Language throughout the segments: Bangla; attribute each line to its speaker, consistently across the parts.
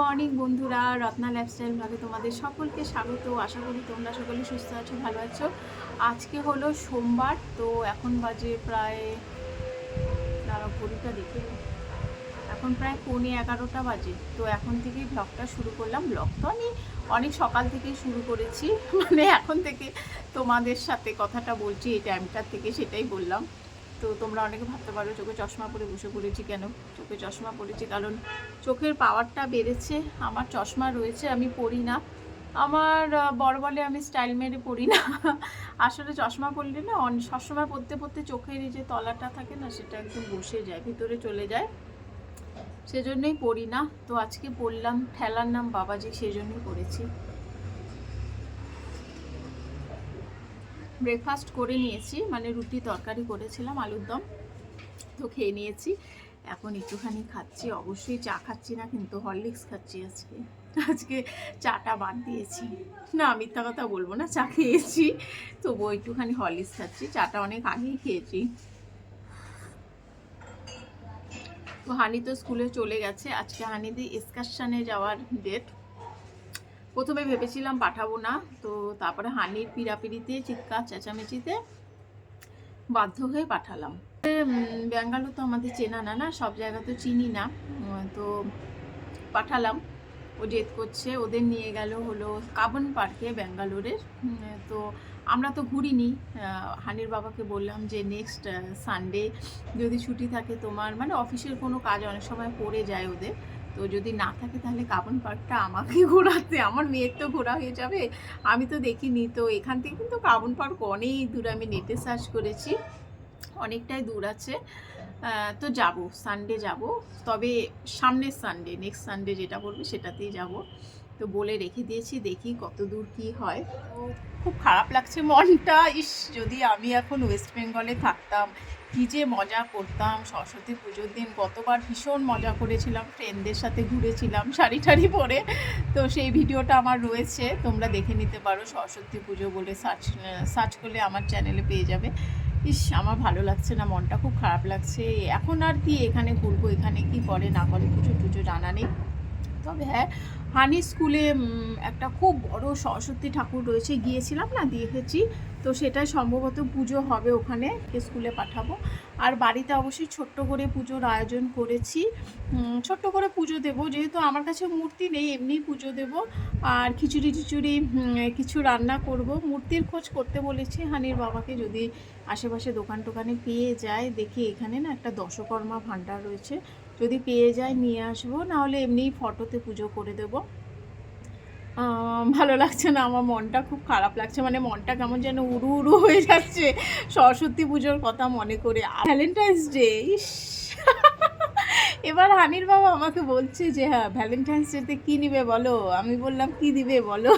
Speaker 1: মর্নিং বন্ধুরা, রত্না লাইফস্টাইল ভাগে তোমাদের সকলকে স্বাগত। আশা করি তোমরা সকলে সুস্থ আছো, ভালো আছো। আজকে হলো সোমবার, তো এখন বাজে প্রায়, দাঁড়াও, ঘড়িটা দেখে এখন প্রায় পৌনে এগারোটা বাজে, তো এখন থেকেই ব্লগটা শুরু করলাম। ব্লগ তো আমি অনেক সকাল থেকেই শুরু করেছি মানে এখন থেকে তোমাদের সাথে কথাটা বলছি, এই টাইমটার থেকে সেটাই বললাম। তো তোমরা অনেকে ভাবতে পারো চোখে চশমা পরে বসে পড়েছি কেন? চোখে চশমা পরেছি কারণ চোখের পাওয়ারটা বেড়েছে, আমার চশমা রয়েছে, আমি পরি না। আমার বড় বলে আমি স্টাইল মেরে পড়ি না। আসলে চশমা পরলে না অন- সবসময় পরতে পরতে চোখের যে তলাটা থাকে না, সেটা একদম বসে যায়, ভিতরে চলে যায়। সেজন্যই পড়ি না। তো আজকে পড়লাম ঠেলার নাম বাবাজি, সেজন্যই পড়েছি ব্রেকফাস্ট করে নিয়েছি মানে রুটি তরকারি করেছিলাম, আলুর দম। তো খেয়ে নিয়েছি। এখন একটুখানি খাচ্ছি, অবশ্যই চা খাচ্ছি না, কিন্তু হরলিক্স খাচ্ছি আজকে। আজকে চাটা বাদ দিয়েছি। না, মিথ্যা কথা বলব না, চা খেয়েছি। তবুও একটুখানি হরলিক্স খাচ্ছি, চাটা অনেক আগেই খেয়েছি। তো হানি তো স্কুলে চলে গেছে, আজকে হানিদি এক্সকারশনে যাওয়ার ডেট প্রথমে ভেবেছিলাম পাঠাবো না, তো তারপরে হানির পিড়াপিড়িতে, চিৎকার চেঁচামেচিতে বাধ্য হয়ে পাঠালাম। ব্যাঙ্গালোর তো আমাদের চেনা না না, সব জায়গা তো চিনি না তো পাঠালাম। ও জেদ করছে, ওদের নিয়ে গেল হলো কাবন পার্কে ব্যাঙ্গালোরের তো আমরা তো ঘুরিনি। হানির বাবাকে বললাম যে নেক্সট সানডে যদি ছুটি থাকে তোমার মানে অফিসের কোনো কাজ অনেক সময় পড়ে যায় ওদের। তো যদি না থাকে তাহলে কাবন পার্কটা আমাকে ঘোরাতে, আমার মেয়ের তো ঘোরা হয়ে যাবে। আমি তো দেখিনি, তো এখান থেকে কিন্তু কাবন পার্ক অনেক দূর আমি নেটে সার্চ করেছি, অনেকটাই দূর আছে। তো যাব সানডে যাব, তবে সামনের সানডে নেক্সট সানডে যেটা বলবে সেটাতেই যাব। তো বলে রেখে দিয়েছি, দেখি কত দূর কি হয়। খুব খারাপ লাগছে মনটা, ইস, যদি আমি এখন ওয়েস্ট বেঙ্গলে থাকতাম কি যে মজা করতাম সরস্বতী পুজোর দিন গতবার ভীষণ মজা করেছিলাম ফ্রেন্ডদের সাথে ঘুরেছিলাম, শাড়ি টাড়ি পরে। তো সেই ভিডিওটা আমার রয়েছে, তোমরা দেখে নিতে পারো, সরস্বতী পুজো বলে সার্চ সার্চ করলে আমার চ্যানেলে পেয়ে যাবে। ইস, আমার ভালো লাগছে না, মনটা খুব খারাপ লাগছে। এখন আর কি এখানে ঘুরবো, এখানে কি করে, না করে পুজো টুজো জানা নেই। তবে হ্যাঁ হানি স্কুলে একটা খুব বড় সরস্বতী ঠাকুর রয়েছে, গিয়েছিলাম না, দেখেছি। তো সেটাই সম্ভবত পুজো হবে ওখানে স্কুলে পাঠাবো। আর বাড়িতে অবশ্যই ছোট্ট করে পুজোর আয়োজন করেছি। ছোট্ট করে পুজো দেবো, যেহেতু আমার কাছে মূর্তি নেই এমনি পুজো দেবো। আর খিচুড়ি টিচুড়ি কিছু রান্না করব। মূর্তির খোঁজ করতে বলেছি হানির বাবাকে, যদি আশেপাশে দোকান টোকানে পেয়ে যায়, দেখি এখানে না একটা দশকর্মা ভাণ্ডার রয়েছে। যদি পেয়ে যায় নিয়ে আসব। নাহলে এমনিই ফটোতে পুজো করে দেবো। ভালো লাগছে না, আমার মনটা খুব খারাপ লাগছে। মানে মনটা কেমন যেন উড়ু উড়ু হয়ে যাচ্ছে। সরস্বতী পুজোর কথা মনে করে। ভ্যালেন্টাইন্স ডে ইস। এবার হানির বাবা আমাকে বলছে যে হ্যাঁ ভ্যালেন্টাইন্স ডেতে কী নিবে বলো? আমি বললাম, কি দিবে বলো?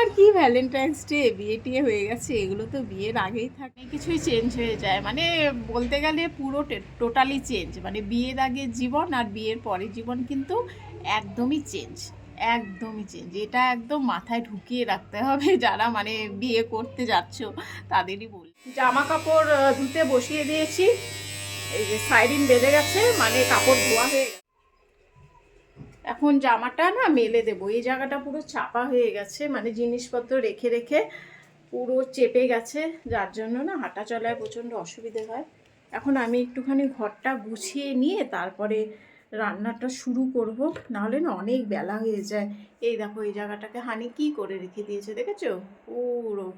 Speaker 1: আর কি ভ্যালেন্টাইন্স ডে বিয়ে টিয়ে হয়ে গেছে, এগুলো তো বিয়ের আগেই থাকে কিছুই চেঞ্জ হয়ে যায়। মানে বলতে গেলে পুরো টোটালি চেঞ্জ মানে বিয়ের আগে জীবন আর বিয়ের পরে জীবন কিন্তু একদমই চেঞ্জ একদমই চেঞ্জ এটা একদম মাথায় ঢুকিয়ে রাখতে হবে। যারা মানে বিয়ে করতে যাচ্ছ, তাদেরই বল। জামা কাপড় ধুতে বসিয়ে দিয়েছি। এই যে সাইডিন বেঁধে গেছে মানে কাপড় ধোয়া হয়ে গেছে এখন জামাটা না মেলে দেবো। এই জায়গাটা পুরো চাপা হয়ে গেছে মানে জিনিসপত্র রেখে রেখে পুরো চেপে গেছে, যার জন্য না হাঁটা চলায় প্রচণ্ড অসুবিধে হয়। এখন আমি একটুখানি ঘরটা গুছিয়ে নিয়ে তারপরে রান্নাটা শুরু করব, নাহলে না অনেক বেলা হয়ে যায়। এই দেখো, এই জায়গাটাকে হানি কি করে রেখে দিয়েছে দেখেছ? পুরো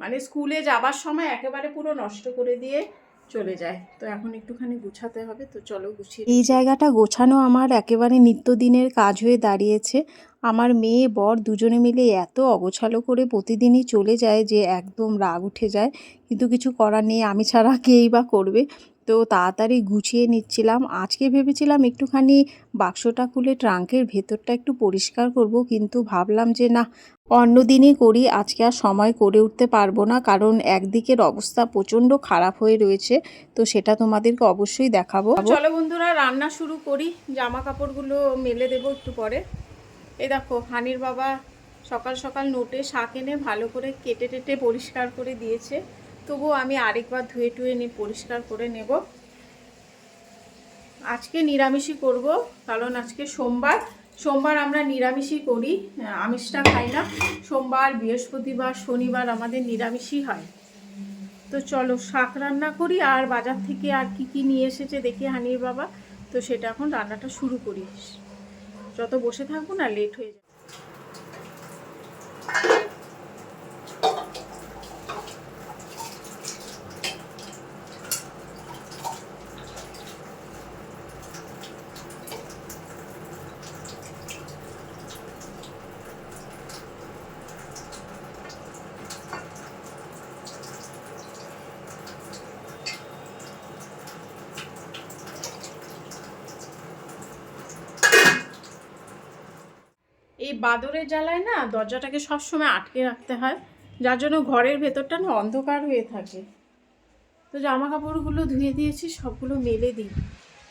Speaker 1: মানে স্কুলে যাবার সময় একেবারে পুরো নষ্ট করে দিয়ে চলে যায়। তো এখন একটুখানি গুছাতে হবে তো চলো গুছিয়ে
Speaker 2: এই জায়গাটা গোছানো আমার একেবারে নিত্যদিনের কাজ হয়ে দাঁড়িয়েছে। আমার মেয়ে বর দুজনে মিলে এত অগোছালো করে প্রতিদিনই চলে যায় যে একদম রাগ উঠে যায়। কিন্তু কিছু করার নেই আমি ছাড়া কেই বা করবে। তো তাড়াতাড়ি গুছিয়ে নিচ্ছিলাম। আজকে ভেবেছিলাম একটুখানি বাক্সটা খুলে ট্রাঙ্কের ভেতরটা একটু পরিষ্কার করব, কিন্তু ভাবলাম যে না, অন্য দিনই করি, আজকে আর সময় করে উঠতে পারব না, কারণ একদিকের অবস্থা প্রচণ্ড খারাপ হয়ে রয়েছে, তো সেটা তোমাদেরকে অবশ্যই দেখাবো।
Speaker 1: চলো বন্ধুরা, রান্না শুরু করি জামা কাপড়গুলো মেলে দেবো একটু পরে। এই দেখো, হানির বাবা সকাল সকাল নোটে শাক এনে ভালো করে কেটে টেটে পরিষ্কার করে দিয়েছে। তবুও আমি আরেকবার ধুয়ে টুয়ে নিয়ে পরিষ্কার করে নেব। আজকে নিরামিষই করব, কারণ আজকে সোমবার। সোমবার আমরা নিরামিষই করি, আমিষটা খাই না। সোমবার, বৃহস্পতিবার, শনিবার আমাদের নিরামিষই হয়। তো চলো শাক রান্না করি, আর বাজার থেকে আর কি কি নিয়ে এসেছে দেখি হানির বাবা। তো সেটা এখন রান্নাটা শুরু করি। যত বসে থাকব না লেট হয়ে যাবে। এই বাদরের জ্বালায় না দরজাটাকে সবসময় আটকে রাখতে হয়, যার জন্য ঘরের ভেতরটা না অন্ধকার হয়ে থাকে। তো জামা কাপড়গুলো ধুয়ে দিয়েছি, সবগুলো মেলে দিই।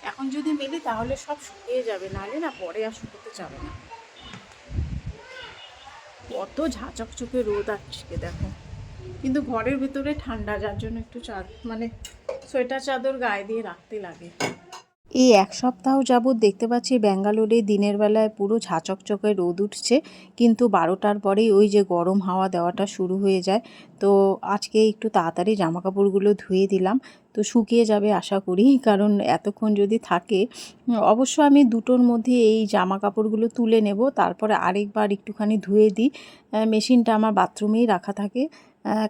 Speaker 1: এখন যদি মেলে তাহলে সব শুকিয়ে যাবে, নাহলে না পরে আর শুকোতে যাবে না। কত ঝাঁচকচকে রোদ আজকে, দেখো। কিন্তু ঘরের ভেতরে ঠান্ডা, যার জন্য একটু চাদ মানে সোয়েটার চাদর গায়ে দিয়ে রাখতে লাগে।
Speaker 2: এই এক সপ্তাহ যাবৎ দেখতে পাচ্ছি ব্যাঙ্গালোরে দিনের বেলায় পুরো ঝাঁচকচকে রোদ উঠছে, কিন্তু বারোটার পরেই ওই যে গরম হাওয়া দেওয়াটা শুরু হয়ে যায়। তো আজকে একটু তাড়াতাড়ি জামা কাপড়গুলো ধুয়ে দিলাম, তো শুকিয়ে যাবে আশা করি, কারণ এতক্ষণ যদি থাকে, অবশ্য আমি দুটোর মধ্যে এই জামা কাপড়গুলো তুলে নেব, তারপরে আরেকবার একটুখানি ধুয়ে দিই। মেশিনটা আমার বাথরুমেই রাখা থাকে।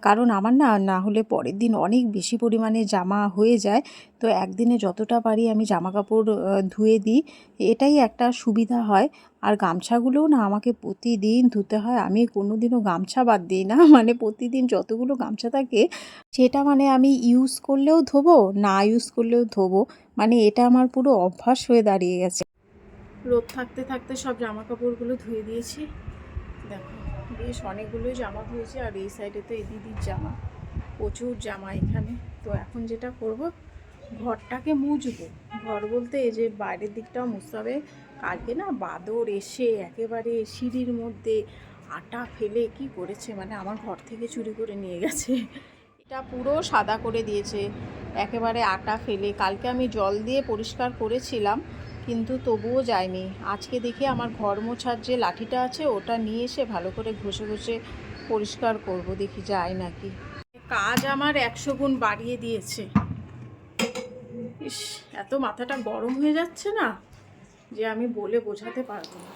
Speaker 2: কারণ আমার না না হলে পরের দিন অনেক বেশি পরিমাণে জামা হয়ে যায়। তো একদিনে যতটা পারি আমি জামা কাপড় ধুয়ে দিই। এটাই একটা সুবিধা হয়। আর গামছাগুলোও না আমাকে প্রতিদিন ধুতে হয়। আমি কোনো দিনও গামছা বাদ দিই না। মানে প্রতিদিন যতগুলো গামছা থাকে, সেটা মানে আমি ইউজ করলেও ধোবো, না ইউজ করলেও ধোবো। মানে এটা আমার পুরো অভ্যাস হয়ে দাঁড়িয়ে গেছে।
Speaker 1: রোদ থাকতে থাকতে সব জামা কাপড়গুলো ধুয়ে দিয়েছি। বেশ অনেকগুলোই জামা ধুয়েছি আর এই সাইডে তো এই দিদির জামা, প্রচুর জামা এখানে। তো এখন যেটা করব, ঘরটাকে মুছবো। ঘর বলতে এই যে বাইরের দিকটাও মুছতে হবে কালকে না বাদর এসে একেবারে সিঁড়ির মধ্যে আটা ফেলে কি করেছে মানে আমার ঘর থেকে চুরি করে নিয়ে গেছে। এটা পুরো সাদা করে দিয়েছে। একেবারে আটা ফেলে। কালকে আমি জল দিয়ে পরিষ্কার করেছিলাম। কিন্তু তবুও যায়নি। আজকে দেখি আমার ঘর মোছার যে লাঠিটা আছে, ওটা নিয়ে এসে ভালো করে ঘষে ঘষে পরিষ্কার করব, দেখি যায় নাকি। কাজ আমার একশো গুণ বাড়িয়ে দিয়েছে। ইস, এত মাথাটা গরম হয়ে যাচ্ছে না যে আমি বলে বোঝাতে পারব না।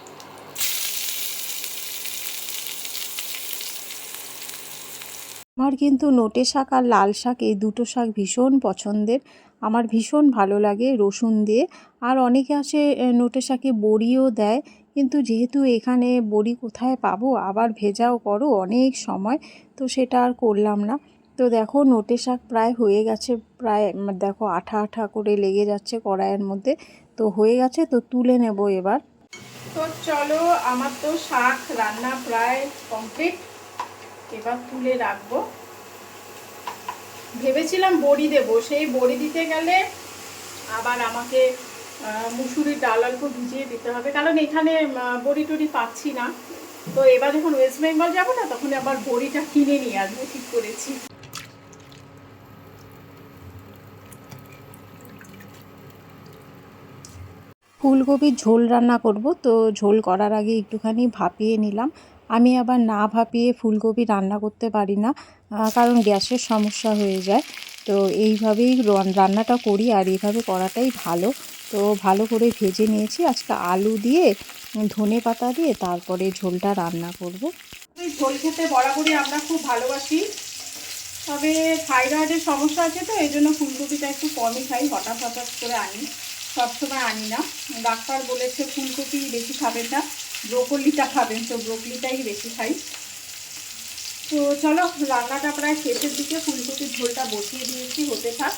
Speaker 2: আমার কিন্তু নোটে শাক আর লাল শাক, এই দুটো শাক ভীষণ পছন্দের। আমার ভীষণ ভালো লাগে রসুন দিয়ে। আর অনেকে আসে নোটে শাকে বড়িও দেয়। কিন্তু যেহেতু এখানে বড়ি কোথায় পাবো, আবার ভেজাও করো অনেক সময়, তো সেটা আর করলাম না। তো দেখো, নোটে শাক প্রায় হয়ে গেছে, প্রায় দেখো, আঠা আঠা করে লেগে যাচ্ছে কড়াইয়ের মধ্যে। তো হয়ে গেছে, তো তুলে নেব এবার।
Speaker 1: তো চলো, আমার তো শাক রান্না প্রায় কমপ্লিট এবার তুলে রাখব। ভেবেছিলাম বড়ি দেবো, সেই বড়ি দিতে গেলে আবার আমাকে মুসুরির ডাল অল্প ভিজিয়ে দিতে হবে। কারণ এখানে বড়ি টড়ি পাচ্ছি না। তো এবার যখন ওয়েস্ট বেঙ্গল যাব না, তখন আবার বড়িটা কিনে নিয়ে আসব, ঠিক করেছি।
Speaker 2: ফুলকপির ঝোল রান্না করব, তো ঝোল করার আগে একটুখানি ভাপিয়ে নিলাম। আমি আবার না ভাপিয়ে ফুলকপি রান্না করতে পারি না কারণ গ্যাসের সমস্যা হয়ে যায়। তো এইভাবেই রান- রান্নাটা করি আর এইভাবে করাটাই ভালো। তো ভালো করে ভেজে নিয়েছি। আজকে আলু দিয়ে, ধনে পাতা দিয়ে, তারপরে ঝোলটা রান্না করব।
Speaker 1: ঝোল খেতে বরাবরই আমরা খুব ভালোবাসি। তবে থাইরয়েডের সমস্যা আছে তো, এই জন্য ফুলকপিটা একটু কমই খাই, হঠাৎ হঠাৎ করে আনি। সবসময় আনি না। ডাক্তার বলেছে ফুলকপি বেশি খাবেন না। ব্রোকলিটা খাবেন, তো ব্রোকলিটাই বেশি খাই। তো চলো, রান্নাটা প্রায় শেষের দিকে ফুলকপির ঝোলটা বসিয়ে দিয়েছি, হতে থাক।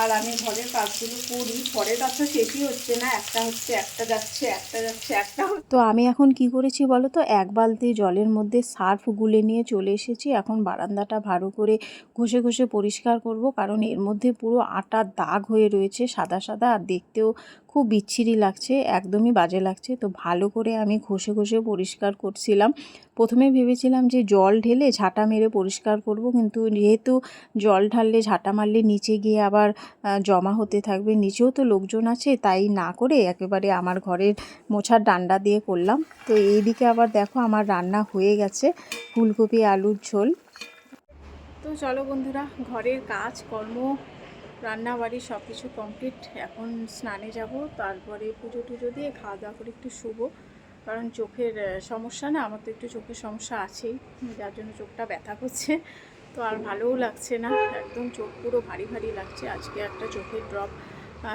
Speaker 1: আর আমি ঘরের কাজগুলো করি ঘরের কাজ তো শেষই হচ্ছে না, একটা হচ্ছে, একটা যাচ্ছে একটা যাচ্ছে, একটা
Speaker 2: তো আমি এখন কি করেছি বলো তো? এক বালতি জলের মধ্যে সার্ফ গুলে নিয়ে চলে এসেছি। এখন বারান্দাটা ভালো করে ঘষে ঘষে পরিষ্কার করব, কারণ এর মধ্যে পুরো আটার দাগ হয়ে রয়েছে সাদা সাদা, আর দেখতেও খুব বিচ্ছিরি লাগছে, একদমই বাজে লাগছে। তো ভালো করে আমি ঘষে ঘষে পরিষ্কার করছিলাম। প্রথমে ভেবেছিলাম যে জল ঢেলে ঝাঁটা মেরে পরিষ্কার করব, কিন্তু যেহেতু জল ঢাললে, ঝাঁটা মারলে নিচে গিয়ে আবার জমা হতে থাকবে। নিচেও তো লোকজন আছে, তাই না করে একেবারে আমার ঘরের মোছার ডান্ডা দিয়ে করলাম। তো এইদিকে আবার দেখো আমার রান্না হয়ে গেছে, ফুলকপি, আলুর ঝোল। তো চলো বন্ধুরা, ঘরের কাজ, কর্ম রান্না বাড়ি সব কিছু কমপ্লিট এখন স্নানে যাব, তারপরে পুজো টুজো দিয়ে খাওয়া দাওয়া করে একটু শুবো। কারণ চোখের সমস্যা না, আমার তো একটু চোখের সমস্যা আছেই, যার জন্য চোখটা ব্যথা করছে। তো আর ভালোও লাগছে না, একদম চোখ পুরো ভারী ভারী লাগছে। আজকে একটা চোখের ড্রপ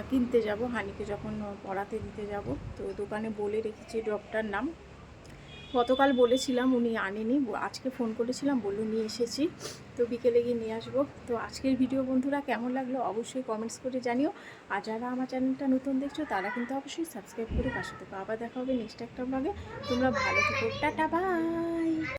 Speaker 2: কিনতে যাব, হানিকে যখন পড়াতে দিতে যাব। তো দোকানে বলে রেখেছি ড্রপটার নাম। গতকাল বলেছিলাম উনি আনেনি আজকে ফোন করেছিলাম, বলল নিয়ে এসেছি। তো বিকেলে গিয়ে নিয়ে আসব। তো আজকের ভিডিও বন্ধুরা কেমন লাগল অবশ্যই কমেন্টস করে জানিও। আর যারা আমার চ্যানেলটা নতুন দেখছ, তারা কিন্তু অবশ্যই সাবস্ক্রাইব করে পাশে থেকো আবার দেখা হবে নেক্সট একটা ভাবে তোমরা ভালো থেকো। Tata bye